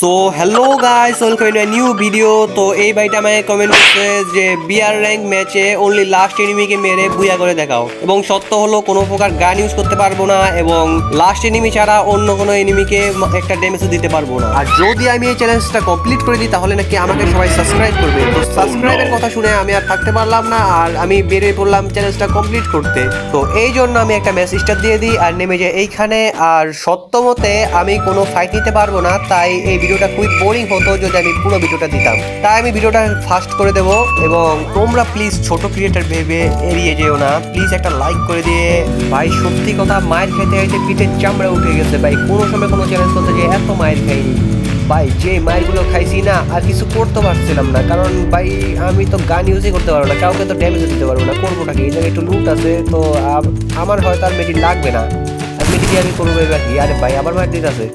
So hello guys welcome in new video তো এই ভাইটা আমাকে কমেন্ট করছে যে বিআর র্যাঙ্ক ম্যাচে অনলি লাস্ট এনিমিকে মেরে বুয়া করে দেখাও। এবং সত্য হলো, কোনো প্রকার গান ইউজ করতে পারব না এবং লাস্ট এনিমি ছাড়া অন্য কোনো এনিমিকে একটা ড্যামেজও দিতে পারব না। আর যদি আমি এই চ্যালেঞ্জটা কমপ্লিট করে দিই, তাহলে নাকি আমাকে সবাই সাবস্ক্রাইব করবে। তো সাবস্ক্রাইবের কথা শুনে আমি আর থাকতে পারলাম না, আর আমি বেরিয়ে পড়লাম চ্যালেঞ্জটা কমপ্লিট করতে। তো এই জন্য আমি একটা মেসেজটা দিয়ে দিই, আর নেমে যাই এইখানে। আর সত্য মতে, আমি কোনো ফাইট নিতে পারব না, তাই এই ভিডিওটা খুবই বোরিং হতো যদি আমি পুরো ভিডিওটা দিতাম। তাই আমি ভিডিওটা ফাস্ট করে দেবো এবং তোমরা প্লিজ ছোট ক্রিয়েটার ভেবে এড়িয়ে যেও না। প্লিজ একটা লাইক করে দিয়ে, ভাই সত্যি কথা মায়ের খেতে খেতে পিঠের চামড়া উঠে গেছে, ভাই। কোনো সময় কোনো চ্যালেঞ্জ করতে যে এত মায়ের খাইনি। ভাই, যে মায়েরগুলো খাইছি না, আর কিছু করতে পারছিলাম না। কারণ ভাই, আমি তো গান ইউজই করতে পারব না, কাউকে তো ড্যামেজ দিতে পারব না, করবোটা কি? এই একটু লুট আছে, তো আমার হয়তো আর মেডিন লাগবে না। আর দিয়ে আমি করব এবার কি আরে ভাই আবার মায়ের দিতে আছে।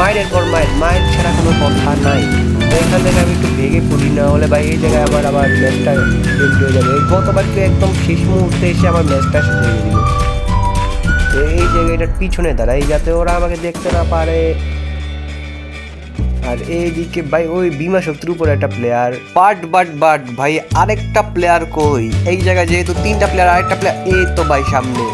মায়ের পর মায়ের মায়ের ছাড়া কোনো কথা নাই। তো এখান থেকে আমি একটু ভেঙে পড়ি, না হলে ভাই এই জায়গায় আবার আবার ম্যাচটা চেঞ্জ হয়ে যাবে। এই গতবার কেউ একদম শেষ মুহূর্তে এসে আমার ম্যাচটা শেষ হয়ে দিল তো এই জায়গাটার পিছনে দাঁড়াই যাতে ওরা আমাকে দেখতে না পারে। আর এইদিকে ভাই ওই বিমা শক্তির উপরে একটা প্লেয়ার বাট বাট বাট, ভাই আরেকটা প্লেয়ার কই? এই জায়গায় যেহেতু তিনটা প্লেয়ার আরেকটা প্লেয়ার এই তো ভাই সামনে।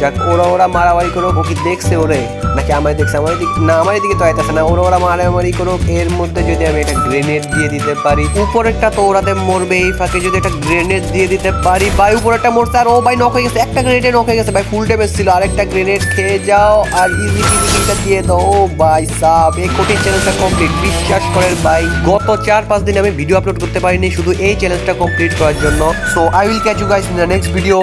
যাক, ওরা ওরা মারামারি করুক ও কি দেখছে ওরে? নাকি আমায় দেখছে আমার দিকে না আমার দিকে তো আইতাছে না। ওরা ওরা মারামারি করুক, এর মধ্যে যদি আমি একটা গ্রেনেড দিয়ে দিতে পারি, উপরেরটা তো ওরাতে মরবে এই ফাঁকে। যদি একটা গ্রেনেড দিয়ে দিতে পারি, ভাই, উপরেরটা মরছে। আর ও ভাই নক হয়ে গেছে। একটা গ্রেনেডে নক হয়ে গেছে। ভাই ফুল ড্যামেজ ছিল। আরেকটা গ্রেনেড খেয়ে যাও আর ইজি ইজি কিলটা দিয়ে দাও। ও ভাই সাব এই কঠিন চ্যালেঞ্জটা কমপ্লিট বিশ্বাস করেন ভাই, গত চার, পাঁচ দিন আমি ভিডিও আপলোড করতে পারিনি। শুধু এই চ্যালেঞ্জটা কমপ্লিট করার জন্য। So I will catch you guys in the next video